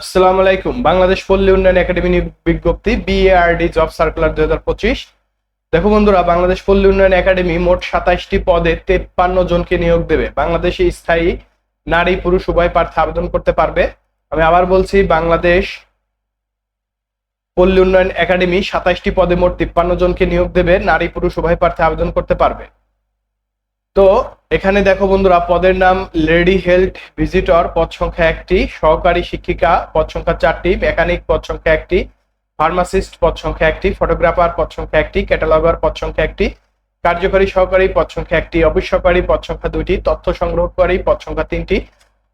আসসালামু আলাইকুম। বাংলাদেশ পল্লী উন্নয়ন একাডেমি বিজ্ঞপ্তি বিএআরডি জব সার্কুলার দুই হাজার পঁচিশ। দেখো বন্ধুরা, বাংলাদেশ পল্লী উন্নয়ন একাডেমি মোট সাতাইশটি পদে তেপ্পান্ন জনকে নিয়োগ দেবে। বাংলাদেশে স্থায়ী নারী, পুরুষ, উভয় প্রার্থী আবেদন করতে পারবে। আমি আবার বলছি, বাংলাদেশ পল্লী উন্নয়ন একাডেমি সাতাইশটি পদে মোট তিপ্পান্ন জনকে নিয়োগ দেবে, নারী, পুরুষ, উভয় প্রার্থী আবেদন করতে পারবে। তো এখানে দেখো বন্ধুরা পদের নাম লেডি হেলথ ভিজিটর পদ সংখ্যা একটি সহকারী শিক্ষিকা পদ সংখ্যা চারটি মেকানিক পদ সংখ্যা একটি ফার্মাসিস্ট পদ সংখ্যা একটি ফটোগ্রাফার পদ সংখ্যা একটি ক্যাটালগার পদ সংখ্যা একটি কার্যকরী সহকারী পদ সংখ্যা একটি অফিস সহকারী পদ সংখ্যা দুইটি তথ্য সংগ্রহকারী পদ সংখ্যা তিনটি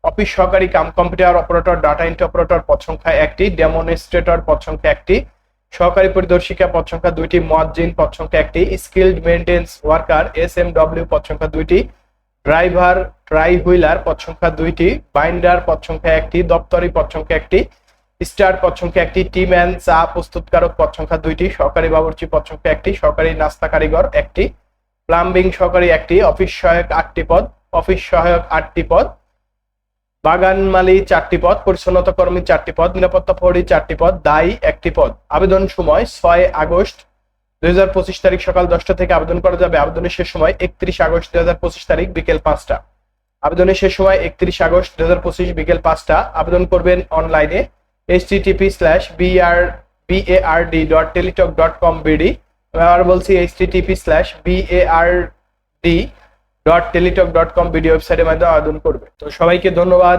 অফিস সহকারী cum computer operator data entry operator পদ সংখ্যা একটি ডেমনস্ট্রেটর পদ সংখ্যা একটি সহকারী পরিদর্শিকা পদ সংখ্যা দুইটি, মুয়াজ্জিন পদ সংখ্যা একটি skilled maintenance worker S M W পদ সংখ্যা দুইটি ড্রাইভার ট্রাই হুইলার পদ সংখ্যা দুইটি বাইন্ডার পদ সংখ্যা একটি, দপ্তরি পদ সংখ্যা একটি, স্টার পদ সংখ্যা একটি টি ম্যান চা প্রস্তুতকারক পদ সংখ্যা দুইটি, সহকারী বাবুর্চি পদ সংখ্যা একটি, সহকারী নাস্তা কারিগর একটি প্লাম্বিং সহকারী একটি অফিস সহায়ক আটটি পদ অফিস সহায়ক আটটি পদ বাগান মালি চারটি পদ, পরিচ্ছন্নতা কর্মী চারটি পদ, নিরাপত্তা প্রহরী চারটি পদ, দায়ী একটি পদ। আবেদন সময় ছয় আগস্ট দুই হাজার পঁচিশ তারিখ সকাল দশটা থেকে আবেদন করা যাবে। আবেদনের শেষ সময় একত্রিশ আগস্ট দুই হাজার পঁচিশ তারিখ বিকেল পাঁচটা। আবেদনের শেষ সময় একত্রিশ আগস্ট দুই হাজার পঁচিশ বিকেল পাঁচটা। আবেদন করবেন অনলাইনে H TP slash BR BARD dot Teletalk dot com BD আবার বলছি H TP slash BARD dot Teletalk dot com video ওয়েবসাইটের মাধ্যমে আবেদন করবে। তো সবাইকে ধন্যবাদ।